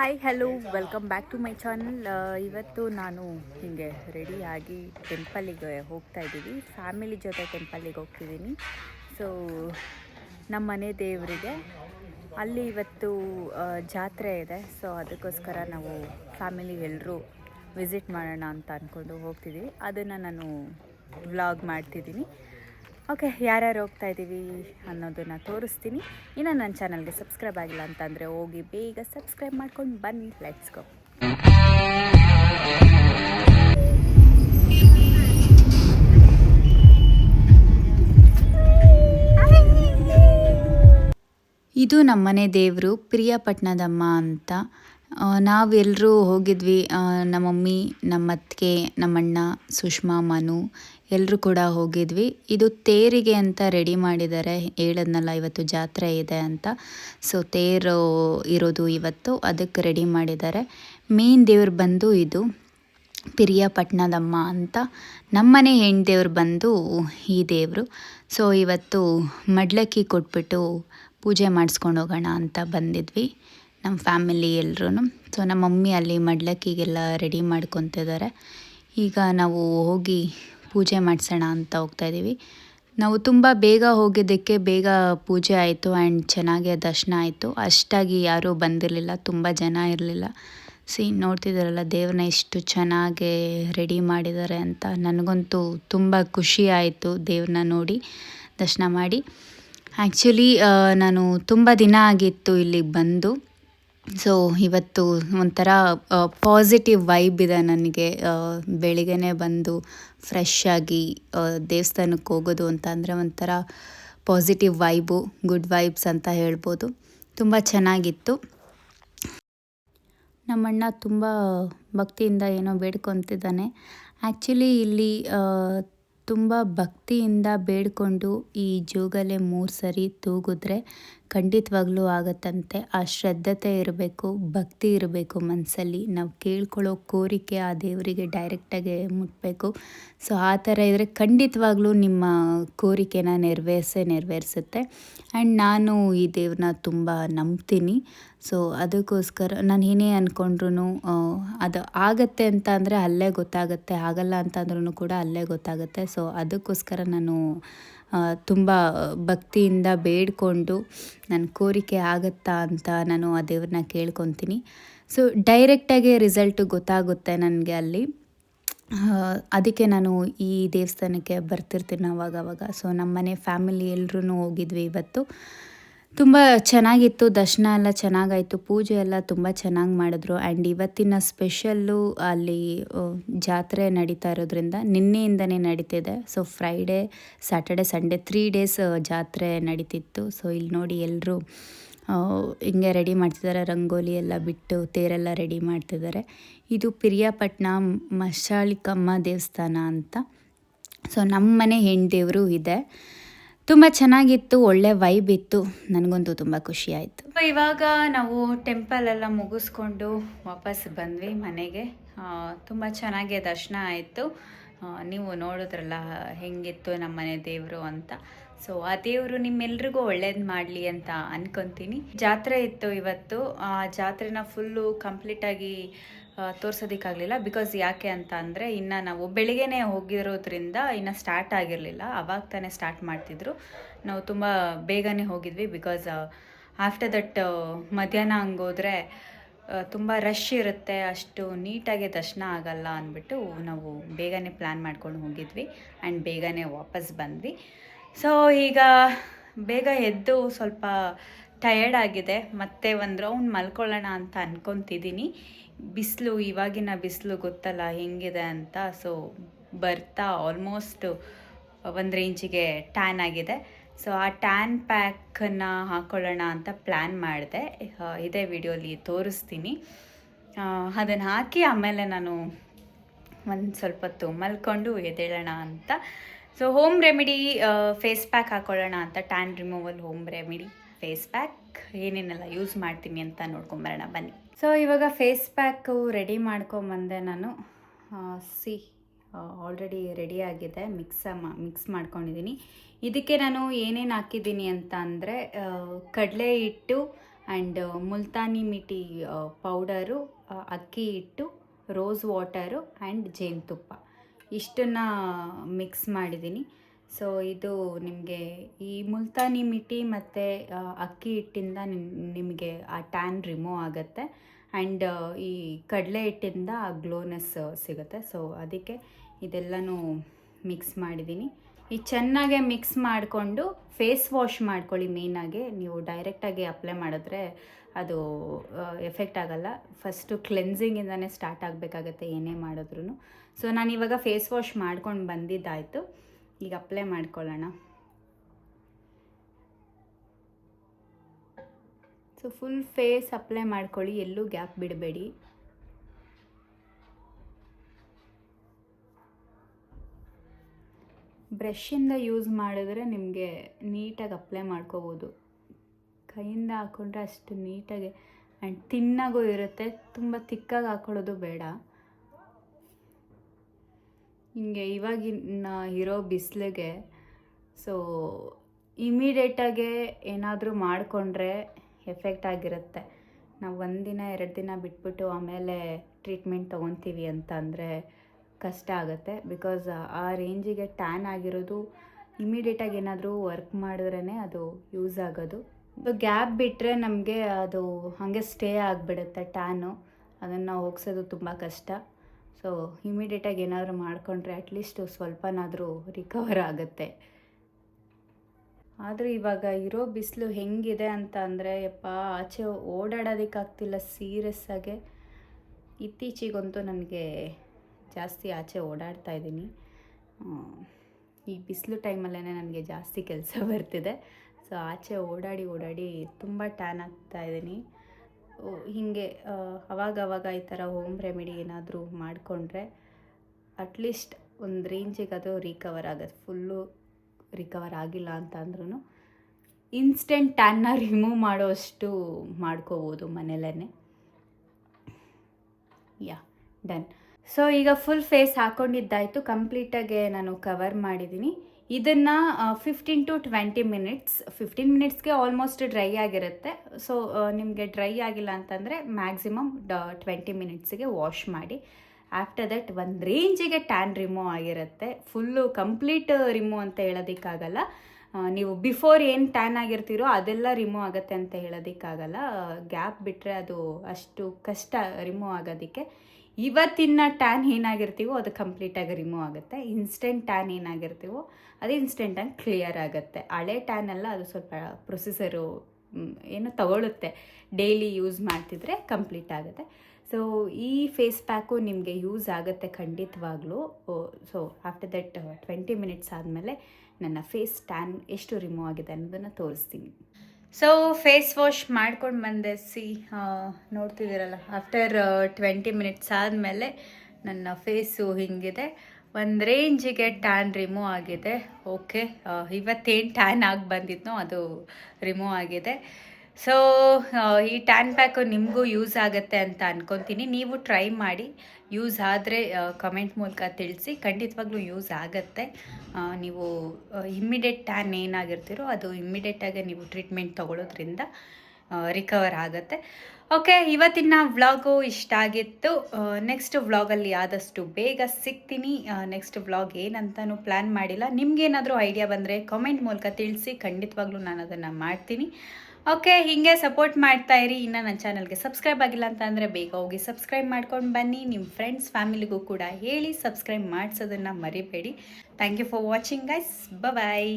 Hi hello welcome back to my channel ಇವತ್ತು ನಾನು ಹೀಗೆ ರೆಡಿಯಾಗಿ ಟೆಂಪಲಿಗೆ ಹೋಗ್ತಾ ಇದ್ದೀವಿ. ಫ್ಯಾಮಿಲಿ ಜೊತೆ ಟೆಂಪಲಿಗೆ ಹೋಗ್ತಿದ್ದೀನಿ. ಸೊ ನಮ್ಮ ಮನೆ ದೇವರಿಗೆ ಅಲ್ಲಿ ಇವತ್ತು ಜಾತ್ರೆ ಇದೆ. ಸೊ ಅದಕ್ಕೋಸ್ಕರ ನಾವು ಫ್ಯಾಮಿಲಿ ಎಲ್ಲರೂ ವಿಸಿಟ್ ಮಾಡೋಣ ಅಂತ ಅಂದ್ಕೊಂಡು ಹೋಗ್ತಿದ್ದೀವಿ ಅದನ್ನು ನಾನು ವ್ಲಾಗ್ ಮಾಡ್ತಿದ್ದೀನಿ. ಓಕೆ, ಯಾರ್ಯಾರು ಹೋಗ್ತಾ ಇದ್ದೀವಿ ಅನ್ನೋದನ್ನು ತೋರಿಸ್ತೀನಿ. ಇನ್ನು ನನ್ನ ಚಾನಲ್ಗೆ ಸಬ್ಸ್ಕ್ರೈಬ್ ಆಗಿಲ್ಲ ಅಂತಂದರೆ ಹೋಗಿ ಬೇಗ ಸಬ್ಸ್ಕ್ರೈಬ್ ಮಾಡ್ಕೊಂಡು ಬನ್ನಿ ಲೆಟ್ಸ್ ಗೋ ಇದು ನಮ್ಮನೆ ದೇವರು ಪ್ರಿಯಪಟ್ಟಣದಮ್ಮ ಅಂತ. ನಾವೆಲ್ಲರೂ ಹೋಗಿದ್ವಿ ನಮ್ಮಮ್ಮಿ ನಮ್ಮ ಮಮ್ಮಿ ನಮ್ಮ ಅತ್ತಿಗೆ ನಮ್ಮಣ್ಣ, ಸುಷ್ಮಾ, ಮನು ಎಲ್ಲರೂ ಕೂಡ ಹೋಗಿದ್ವಿ. ಇದು ತೇರಿಗೆ ಅಂತ ರೆಡಿ ಮಾಡಿದ್ದಾರೆ ಹೇಳದ್ನಲ್ಲ, ಇವತ್ತು ಜಾತ್ರೆ ಇದೆ ಅಂತ. ಸೊ ತೇರು ಇರೋದು ಇವತ್ತು. ಅದಕ್ಕೆ ರೆಡಿ ಮಾಡಿದ್ದಾರೆ ಮೇನ್ ದೇವ್ರು ಬಂದು ಇದು ಪಿರಿಯಾಪಟ್ಟಣದಮ್ಮ ಅಂತ. ನಮ್ಮನೆ ಹೆಣ್ಣು ದೇವ್ರು ಬಂದು ಈ ದೇವರು. ಸೊ ಇವತ್ತು ಮಡ್ಲಕ್ಕಿ ಕೊಟ್ಬಿಟ್ಟು ಪೂಜೆ ಮಾಡಿಸ್ಕೊಂಡು ಹೋಗೋಣ ಅಂತ ಬಂದಿದ್ವಿ. ನಮ್ಮ ಫ್ಯಾಮಿಲಿ ಎಲ್ಲರೂ ಸೊ ನಮ್ಮ ಮಮ್ಮಿ ಅಲ್ಲಿ ಮಡ್ಲಕ್ಕಿಗೆಲ್ಲ ರೆಡಿ ಮಾಡ್ಕೊತಿದ್ದಾರೆ ಈಗ ನಾವು ಹೋಗಿ ಪೂಜೆ ಮಾಡಿಸೋಣ ಅಂತ ಹೋಗ್ತಾ ಇದ್ದೀವಿ. ನಾವು ತುಂಬ ಬೇಗ ಹೋಗಿದ್ದಕ್ಕೆ ಬೇಗ ಪೂಜೆ ಆಯಿತು ಆ್ಯಂಡ್ ಚೆನ್ನಾಗಿ ದರ್ಶನ ಆಯಿತು. ಅಷ್ಟಾಗಿ ಯಾರೂ ಬಂದಿರಲಿಲ್ಲ, ತುಂಬ ಜನ ಇರಲಿಲ್ಲ. ಸಿ ನೋಡ್ತಿದ್ದಾರಲ್ಲ, ದೇವ್ರನ್ನ ಎಷ್ಟು ಚೆನ್ನಾಗಿ ರೆಡಿ ಮಾಡಿದ್ದಾರೆ ಅಂತ. ನನಗಂತೂ ತುಂಬ ಖುಷಿ ಆಯಿತು ದೇವ್ರನ್ನ ನೋಡಿ, ದರ್ಶನ ಮಾಡಿ. ಆ್ಯಕ್ಚುಲಿ ನಾನು ತುಂಬ ದಿನ ಆಗಿತ್ತು ಇಲ್ಲಿಗೆ ಬಂದು. ಸೊ ಇವತ್ತು ಒಂಥರ ಪಾಸಿಟಿವ್ ವೈಬ್ ಇದೆ ನನಗೆ. ಬೆಳಿಗ್ಗೆ ಬಂದು ಫ್ರೆಶ್ ಆಗಿ ದೇವಸ್ಥಾನಕ್ಕೆ ಹೋಗೋದು ಅಂತ ಅಂದರೆ ಒಂಥರ ಪಾಸಿಟಿವ್ ವೈಬು ಗುಡ್ ವೈಬ್ಸ್ ಅಂತ ಹೇಳ್ಬೋದು. ತುಂಬ ಚೆನ್ನಾಗಿತ್ತು. ನಮ್ಮಣ್ಣ ತುಂಬ ಭಕ್ತಿಯಿಂದ ಏನೋ ಬೇಡ್ಕೊತಿದ್ದಾನೆ. ಆ್ಯಕ್ಚುಲಿ ಇಲ್ಲಿ ತುಂಬ ಭಕ್ತಿಯಿಂದ ಬೇಡ್ಕೊಂಡು ಈ ಜೋಗಲೆ ಮೂರು ಸರಿ ತೂಗಿದ್ರೆ ಖಂಡಿತವಾಗ್ಲೂ ಆಗತ್ತಂತೆ. ಆ ಶ್ರದ್ಧತೆ ಇರಬೇಕು, ಭಕ್ತಿ ಇರಬೇಕು ಮನಸ್ಸಲ್ಲಿ ನಾವು ಕೇಳ್ಕೊಳ್ಳೋ ಕೋರಿಕೆ ಆ ದೇವರಿಗೆ ಡೈರೆಕ್ಟಾಗಿ ಮುಟ್ಟಬೇಕು ಸೊ ಆ ಥರ ಇದ್ದರೆ ಖಂಡಿತವಾಗ್ಲೂ ನಿಮ್ಮ ಕೋರಿಕೆನ ನೆರವೇರಿಸೇ ನೆರವೇರಿಸುತ್ತೆ. ಆ್ಯಂಡ್ ನಾನು ಈ ದೇವ್ರನ್ನ ತುಂಬ ನಂಬ್ತೀನಿ. ಸೊ ಅದಕ್ಕೋಸ್ಕರ ನಾನು ಏನೇ ಅಂದ್ಕೊಂಡ್ರು ಅದು ಆಗತ್ತೆ ಅಂತ ಅಂದರೆ ಅಲ್ಲೇ ಗೊತ್ತಾಗುತ್ತೆ. ಆಗಲ್ಲ ಅಂತಂದ್ರೂ ಕೂಡ ಅಲ್ಲೇ ಗೊತ್ತಾಗುತ್ತೆ. ಸೊ ಅದಕ್ಕೋಸ್ಕರ ನಾನು ತುಂಬ ಭಕ್ತಿಯಿಂದ ಬೇಡಿಕೊಂಡು ನನ್ನ ಕೋರಿಕೆ ಆಗುತ್ತಾ ಅಂತ ನಾನು ಆ ದೇವ್ರನ್ನ ಕೇಳ್ಕೊತೀನಿ. ಸೊ ಡೈರೆಕ್ಟಾಗಿ ರಿಸಲ್ಟು ಗೊತ್ತಾಗುತ್ತೆ ನನಗೆ ಅಲ್ಲಿ. ಅದಕ್ಕೆ ನಾನು ಈ ದೇವಸ್ಥಾನಕ್ಕೆ ಬರ್ತಿರ್ತೀನಿ ಅವಾಗವಾಗ. ಅವಾಗ ಸೊ ನಮ್ಮನೆ ಫ್ಯಾಮಿಲಿ ಎಲ್ಲರೂ ಹೋಗಿದ್ವಿ ಇವತ್ತು. ತುಂಬ ಚೆನ್ನಾಗಿತ್ತು, ದರ್ಶನ ಎಲ್ಲ ಚೆನ್ನಾಗಾಯಿತು, ಪೂಜೆ ಎಲ್ಲ ತುಂಬ ಚೆನ್ನಾಗಿ ಮಾಡಿದ್ರು. ಆ್ಯಂಡ್ ಇವತ್ತಿನ ಸ್ಪೆಷಲ್ಲು ಅಲ್ಲಿ ಜಾತ್ರೆ ನಡೀತಾ ಇರೋದ್ರಿಂದ ನಿನ್ನೆಯಿಂದನೇ ನಡೀತಿದೆ. So Friday Saturday Sunday three days ಜಾತ್ರೆ ನಡೀತಿತ್ತು. ಸೊ ಇಲ್ಲಿ ನೋಡಿ ಎಲ್ಲರೂ ಹಿಂಗೆ ರೆಡಿ ಮಾಡ್ತಿದ್ದಾರೆ. ರಂಗೋಲಿ ಎಲ್ಲ ಬಿಟ್ಟು ತೇರೆಲ್ಲ ರೆಡಿ ಮಾಡ್ತಿದ್ದಾರೆ. ಇದು ಪಿರಿಯಾಪಟ್ಟಣ ಮಶಾಳಿಕಮ್ಮ ದೇವಸ್ಥಾನ ಅಂತ. ಸೊ ನಮ್ಮ ಮನೆ ಹೆಣ್ಣು ದೇವರು ಇದೆ. ತುಂಬ ಚೆನ್ನಾಗಿತ್ತು, ಒಳ್ಳೆ ವೈಬ್ ಇತ್ತು. ನನಗಂತೂ ತುಂಬ ಖುಷಿ ಆಯಿತು. ಇವಾಗ ನಾವು ಟೆಂಪಲ್ ಎಲ್ಲ ಮುಗಿಸ್ಕೊಂಡು ವಾಪಸ್ ಬಂದ್ವಿ ಮನೆಗೆ. ತುಂಬ ಚೆನ್ನಾಗಿ ದರ್ಶನ ಆಯಿತು. ನೀವು ನೋಡಿದ್ರಲ್ಲ, ಹೆಂಗಿತ್ತು ನಮ್ಮ ಮನೆ ದೇವರು ಅಂತ. ಸೊ ಆ ದೇವರು ನಿಮ್ಮೆಲ್ರಿಗೂ ಒಳ್ಳೇದು ಮಾಡಲಿ ಅಂತ ಅನ್ಕೊಂತೀನಿ. ಜಾತ್ರೆ ಇತ್ತು ಇವತ್ತು. ಆ ಜಾತ್ರೆನ ಫುಲ್ಲು ಕಂಪ್ಲೀಟಾಗಿ ತೋರ್ಸೋದಕ್ಕಾಗಲಿಲ್ಲ. ಬಿಕಾಸ್ ಯಾಕೆ ಅಂತ ಅಂದರೆ, ಇನ್ನು ನಾವು ಬೆಳಿಗ್ಗೆನೇ ಹೋಗಿರೋದ್ರಿಂದ ಇನ್ನು ಸ್ಟಾರ್ಟ್ ಆಗಿರಲಿಲ್ಲ. ಅವಾಗ ತಾನೇ ಸ್ಟಾರ್ಟ್ ಮಾಡ್ತಿದ್ರು. ನಾವು ತುಂಬ ಬೇಗನೆ ಹೋಗಿದ್ವಿ ಬಿಕಾಸ್ ಆಫ್ಟರ್ ದಟ್ ಮಧ್ಯಾಹ್ನ ಹಂಗೋದ್ರೆ ತುಂಬ ರಶ್ ಇರುತ್ತೆ. ಅಷ್ಟು ನೀಟಾಗಿ ದರ್ಶನ ಆಗಲ್ಲ ಅಂದ್ಬಿಟ್ಟು ನಾವು ಬೇಗನೆ ಪ್ಲ್ಯಾನ್ ಮಾಡ್ಕೊಂಡು ಹೋಗಿದ್ವಿ. ಆ್ಯಂಡ್ ಬೇಗನೆ ವಾಪಸ್ ಬಂದ್ವಿ. ಸೊ ಈಗ ಬೇಗ ಎದ್ದು ಸ್ವಲ್ಪ ಟಯರ್ಡ್ ಆಗಿದೆ. ಮತ್ತೆ ಒಂದು ರೌಂಡ್ ಮಲ್ಕೊಳ್ಳೋಣ ಅಂತ ಅನ್ಕೊತಿದ್ದೀನಿ ಬಿಸಿಲು, ಇವಾಗಿನ ಬಿಸಿಲು ಗೊತ್ತಲ್ಲ ಹೆಂಗಿದೆ ಅಂತ. ಸೊ ಬರ್ತಾ ಆಲ್ಮೋಸ್ಟ್ ಒಂದು ರೇಂಜಿಗೆ ಟ್ಯಾನ್ ಆಗಿದೆ. ಸೊ ಆ ಟ್ಯಾನ್ ಪ್ಯಾಕನ್ನು ಹಾಕೊಳ್ಳೋಣ ಅಂತ ಪ್ಲ್ಯಾನ್ ಮಾಡಿದೆ. ಇದೇ ವಿಡಿಯೋಲಿ ತೋರಿಸ್ತೀನಿ. ಅದನ್ನು ಹಾಕಿ ಆಮೇಲೆ ನಾನು ಒಂದು ಸ್ವಲ್ಪ ಹೊತ್ತು ಮಲ್ಕೊಂಡು ಎದ್ದೇಳೋಣ ಅಂತ so home remedy face pack ಹಾಕೊಳ್ಳೋಣ ಅಂತ tan removal home remedy face pack ಏನೇನೆಲ್ಲ ಯೂಸ್ ಮಾಡ್ತೀನಿ ಅಂತ ನೋಡ್ಕೊಂಬರೋಣ, ಬನ್ನಿ. ಸೊ ಇವಾಗ ಫೇಸ್ ಪ್ಯಾಕು ರೆಡಿ ಮಾಡ್ಕೊಂಬಂದೆ ನಾನು. ಸಿ ಆಲ್ರೆಡಿ ರೆಡಿ ಆಗಿದೆ. ಮಿಕ್ಸ ಮಿಕ್ಸ್ ಮಾಡ್ಕೊಂಡಿದ್ದೀನಿ ಇದಕ್ಕೆ ನಾನು ಏನೇನು ಹಾಕಿದ್ದೀನಿ ಅಂತ ಅಂದರೆ ಕಡಲೆ ಹಿಟ್ಟು ಆ್ಯಂಡ್ ಮುಲ್ತಾನಿ ಮಿಟಿ ಪೌಡರು ಅಕ್ಕಿ ಹಿಟ್ಟು ರೋಸ್ ವಾಟರು ಆ್ಯಂಡ್ ಜೇನುತುಪ್ಪ. ಇಷ್ಟನ್ನು ಮಿಕ್ಸ್ ಮಾಡಿದ್ದೀನಿ. ಸೊ ಇದು ನಿಮಗೆ ಈ ಮುಲ್ತಾನಿ ಮಿಟಿ ಮತ್ತು ಅಕ್ಕಿ ಹಿಟ್ಟಿಂದ ನಿಮ್- ನಿಮಗೆ ಆ ಟ್ಯಾನ್ ರಿಮೂವ್ ಆಗುತ್ತೆ. ಆ್ಯಂಡ್ ಈ ಕಡಲೆ ಹಿಟ್ಟಿಂದ ಆ ಗ್ಲೋನೆಸ್ ಸಿಗುತ್ತೆ. ಸೊ ಅದಕ್ಕೆ ಇದೆಲ್ಲನೂ ಮಿಕ್ಸ್ ಮಾಡಿದ್ದೀನಿ. ಈ ಚೆನ್ನಾಗೆ ಮಿಕ್ಸ್ ಮಾಡಿಕೊಂಡು ಫೇಸ್ ವಾಶ್ ಮಾಡ್ಕೊಳ್ಳಿ ಮೇಯ್ನಾಗಿ ನೀವು ಡೈರೆಕ್ಟಾಗಿ ಅಪ್ಲೈ ಮಾಡಿದ್ರೆ ಅದು ಎಫೆಕ್ಟ್ ಆಗಲ್ಲ. ಫಸ್ಟು ಕ್ಲೆನ್ಸಿಂಗಿಂದನೇ ಸ್ಟಾರ್ಟ್ ಆಗಬೇಕಾಗತ್ತೆ ಏನೇ ಮಾಡಿದ್ರು ಸೊ ನಾನು ಇವಾಗ ಫೇಸ್ ವಾಶ್ ಮಾಡ್ಕೊಂಡು ಬಂದಿದ್ದಾಯಿತು. ಈಗ ಅಪ್ಲೈ ಮಾಡ್ಕೊಳ್ಳೋಣ. ಸೊ ಫುಲ್ ಫೇಸ್ ಅಪ್ಲೈ ಮಾಡ್ಕೊಳ್ಳಿ. ಎಲ್ಲೂ ಗ್ಯಾಪ್ ಬಿಡಬೇಡಿ. ಬ್ರಷಿಂದ ಯೂಸ್ ಮಾಡಿದ್ರೆ ನಿಮಗೆ ನೀಟಾಗಿ ಅಪ್ಲೈ ಮಾಡ್ಕೋಬೋದು. ಕೈಯಿಂದ ಹಾಕ್ಕೊಂಡ್ರೆ ಅಷ್ಟು ನೀಟಾಗಿ ಆ್ಯಂಡ್ ತಿನ್ನಾಗೂ ಇರುತ್ತೆ. ತುಂಬ ತಿಕ್ಕಾಗಿ ಹಾಕ್ಕೊಳ್ಳೋದು ಬೇಡ. ಹಿಂಗೆ ಇವಾಗಿನ ಇರೋ ಬಿಸಿಲಿಗೆ ಸೊ ಇಮಿಡಿಯೇಟಾಗೆ ಏನಾದರೂ ಮಾಡಿಕೊಂಡ್ರೆ ಎಫೆಕ್ಟ್ ಆಗಿರುತ್ತೆ. ನಾವು ಒಂದಿನ, ಎರಡು ದಿನ ಬಿಟ್ಬಿಟ್ಟು ಆಮೇಲೆ ಟ್ರೀಟ್ಮೆಂಟ್ ತೊಗೊತೀವಿ ಅಂತ ಅಂದರೆ ಕಷ್ಟ ಆಗುತ್ತೆ. ಬಿಕಾಸ್ ಆ ರೇಂಜಿಗೆ ಟ್ಯಾನ್ ಆಗಿರೋದು ಇಮಿಡಿಯೇಟಾಗಿ ಏನಾದರೂ ವರ್ಕ್ ಮಾಡಿದ್ರೇ ಅದು ಯೂಸ್ ಆಗೋದು. ಗ್ಯಾಪ್ ಬಿಟ್ಟರೆ ನಮಗೆ ಅದು ಹಾಗೆ ಸ್ಟೇ ಆಗಿಬಿಡುತ್ತೆ ಟ್ಯಾನು ಅದನ್ನು ಹೋಗ್ಸೋದು ತುಂಬ ಕಷ್ಟ. ಸೊ ಇಮಿಡಿಯೇಟಾಗಿ ಏನಾದರೂ ಮಾಡಿಕೊಂಡ್ರೆ ಅಟ್ಲೀಸ್ಟು ಸ್ವಲ್ಪನಾದರೂ ರಿಕವರ್ ಆಗುತ್ತೆ. ಆದರೂ ಇವಾಗ ಇರೋ ಬಿಸಿಲು ಹೆಂಗಿದೆ ಅಂತ ಅಂದರೆ, ಯಪ್ಪ, ಆಚೆ ಓಡಾಡೋದಕ್ಕಾಗ್ತಿಲ್ಲ ಸೀರಿಯಸ್ ಆಗಿ. ಇತ್ತೀಚೆಗಂತೂ ನನಗೆ ಜಾಸ್ತಿ ಆಚೆ ಓಡಾಡ್ತಾ ಇದ್ದೀನಿ. ಈ ಬಿಸಿಲು ಟೈಮಲ್ಲೇ ನನಗೆ ಜಾಸ್ತಿ ಕೆಲಸ ಬರ್ತಿದೆ. ಸೊ, ಆಚೆ ಓಡಾಡಿ ಓಡಾಡಿ ತುಂಬ ಟ್ಯಾನ್ ಆಗ್ತಾ ಇದ್ದೀನಿ. ಹೀಗೆ ಅವಾಗವಾಗ ಈ ಥರ ಹೋಮ್ ರೆಮಿಡಿ ಏನಾದರೂ ಮಾಡಿಕೊಂಡ್ರೆ ಅಟ್ಲೀಸ್ಟ್ ಒಂದು ರೇಂಜಿಗೆ ಅದು ರಿಕವರ್ ಆಗುತ್ತೆ. ಫುಲ್ಲು ರಿಕವರ್ ಆಗಿಲ್ಲ ಅಂತ ಅಂದ್ರೂ ಇನ್ಸ್ಟೆಂಟ್ ಟ್ಯಾನ್ನ ರಿಮೂವ್ ಮಾಡೋಷ್ಟು ಮಾಡ್ಕೋಬೋದು ಮನೇಲೇ ಯಾ ಡನ್ ಸೊ ಈಗ ಫುಲ್ ಫೇಸ್ ಹಾಕೊಂಡಿದ್ದಾಯಿತು. ಕಂಪ್ಲೀಟಾಗೆ ನಾನು ಕವರ್ ಮಾಡಿದ್ದೀನಿ ಇದನ್ನು fifteen to twenty minutes fifteen ಮಿನಿಟ್ಸ್ಗೆ almost dry ಆಗಿರುತ್ತೆ. ಸೊ ನಿಮಗೆ ಡ್ರೈ ಆಗಿಲ್ಲ ಅಂತಂದರೆ ಮ್ಯಾಕ್ಸಿಮಮ್ ಡ ಟ್ವೆಂಟಿ ಮಿನಿಟ್ಸಿಗೆ ವಾಶ್ ಮಾಡಿ. ಆಫ್ಟರ್ ದಟ್ ಒಂದು ರೇಂಜಿಗೆ ಟ್ಯಾನ್ ರಿಮೂವ್ ಆಗಿರುತ್ತೆ. ಫುಲ್ಲು ಕಂಪ್ಲೀಟ್ ರಿಮೂವ್ ಅಂತ ಹೇಳೋದಕ್ಕಾಗಲ್ಲ. ನೀವು ಬಿಫೋರ್ ಏನು ಟ್ಯಾನ್ ಆಗಿರ್ತೀರೋ ಅದೆಲ್ಲ ರಿಮೂವ್ ಆಗುತ್ತೆ ಅಂತ ಹೇಳೋದಕ್ಕಾಗಲ್ಲ. ಗ್ಯಾಪ್ ಬಿಟ್ಟರೆ ಅದು ಅಷ್ಟು ಕಷ್ಟ ರಿಮೂವ್ ಆಗೋದಕ್ಕೆ. ಇವತ್ತಿನ ಟ್ಯಾನ್ ಏನಾಗಿರ್ತೀವೋ ಅದು ಕಂಪ್ಲೀಟಾಗಿ ರಿಮೂವ್ ಆಗುತ್ತೆ. ಇನ್ಸ್ಟೆಂಟ್ ಟ್ಯಾನ್ ಏನಾಗಿರ್ತೀವೋ ಅದು ಇನ್ಸ್ಟೆಂಟಾಗಿ ಕ್ಲಿಯರ್ ಆಗುತ್ತೆ. ಹಳೆ ಟ್ಯಾನ್ ಎಲ್ಲ ಅದು ಸ್ವಲ್ಪ ಪ್ರೊಸೆಸರು ಏನು ತಗೊಳುತ್ತೆ. ಡೈಲಿ ಯೂಸ್ ಮಾಡ್ತಿದ್ರೆ ಕಂಪ್ಲೀಟ್ ಆಗುತ್ತೆ. ಸೊ ಈ ಫೇಸ್ ಪ್ಯಾಕು ನಿಮಗೆ ಯೂಸ್ ಆಗುತ್ತೆ ಖಂಡಿತವಾಗ್ಲೂ. So after that twenty minutes ಆದಮೇಲೆ ನನ್ನ ಫೇಸ್ ಟ್ಯಾನ್ ಎಷ್ಟು ರಿಮೂವ್ ಆಗಿದೆ ಅನ್ನೋದನ್ನು ತೋರಿಸ್ತೀನಿ. ಸೊ ಫೇಸ್ ವಾಶ್ ಮಾಡ್ಕೊಂಡು ಬಂದೆ. ಸಿ ನೋಡ್ತಿದ್ದೀರಲ್ಲ ಆಫ್ಟರ್ ಟ್ವೆಂಟಿ ಮಿನಿಟ್ಸ್ ಆದಮೇಲೆ ನನ್ನ ಫೇಸು ಹಿಂಗಿದೆ. ಒಂದು ರೇಂಜಿಗೆ ಟ್ಯಾನ್ ರಿಮೂವ್ ಆಗಿದೆ. ಓಕೆ ಇವತ್ತೇನು ಟ್ಯಾನ್ ಆಗಿ ಬಂದಿದ್ನೋ ಅದು ರಿಮೂವ್ ಆಗಿದೆ. ಸೊ ಈ ಟ್ಯಾನ್ ಪ್ಯಾಕು ನಿಮಗೂ ಯೂಸ್ ಆಗುತ್ತೆ ಅಂತ ಅನ್ಕೊತೀನಿ. ನೀವು ಟ್ರೈ ಮಾಡಿ ಯೂಸ್ ಆದರೆ ಕಮೆಂಟ್ ಮೂಲಕ ತಿಳಿಸಿ. ಖಂಡಿತವಾಗ್ಲೂ ಯೂಸ್ ಆಗುತ್ತೆ. ನೀವು ಇಮ್ಮಿಡಿಯೇಟ್ ಟ್ಯಾನ್ ಏನಾಗಿರ್ತೀರೋ ಅದು ಇಮ್ಮಿಡಿಯೇಟಾಗಿ ನೀವು ಟ್ರೀಟ್ಮೆಂಟ್ ತೊಗೊಳೋದ್ರಿಂದ ರಿಕವರ್ ಆಗುತ್ತೆ. ಓಕೆ ಇವತ್ತಿನ ವ್ಲಾಗು ಇಷ್ಟ ಆಗಿತ್ತು. ನೆಕ್ಸ್ಟ್ ವ್ಲಾಗಲ್ಲಿ ಆದಷ್ಟು ಬೇಗ ಸಿಗ್ತೀನಿ. ನೆಕ್ಸ್ಟ್ ವ್ಲಾಗ್ ಏನಂತನೂ ಪ್ಲ್ಯಾನ್ ಮಾಡಿಲ್ಲ. ನಿಮ್ಗೇನಾದರೂ ಐಡಿಯಾ ಬಂದರೆ ಕಾಮೆಂಟ್ ಮೂಲಕ ತಿಳಿಸಿ. ಖಂಡಿತವಾಗ್ಲೂ ನಾನು ಅದನ್ನು ಮಾಡ್ತೀನಿ. ಓಕೆ, ಹೀಗೆ ಸಪೋರ್ಟ್ ಮಾಡ್ತಾ ಇರಿ. ಇನ್ನು ನನ್ನ ಚಾನಲ್ಗೆ ಸಬ್ಸ್ಕ್ರೈಬ್ ಆಗಿಲ್ಲ ಅಂತ ಅಂದರೆ ಬೇಗ ಹೋಗಿ ಸಬ್ಸ್ಕ್ರೈಬ್ ಮಾಡ್ಕೊಂಡು ಬನ್ನಿ. ನಿಮ್ಮ ಫ್ರೆಂಡ್ಸ್ ಫ್ಯಾಮಿಲಿಗೂ ಕೂಡ ಹೇಳಿ ಸಬ್ಸ್ಕ್ರೈಬ್ ಮಾಡಿಸೋದನ್ನು ಮರಿಬೇಡಿ. Thank you for watching guys bye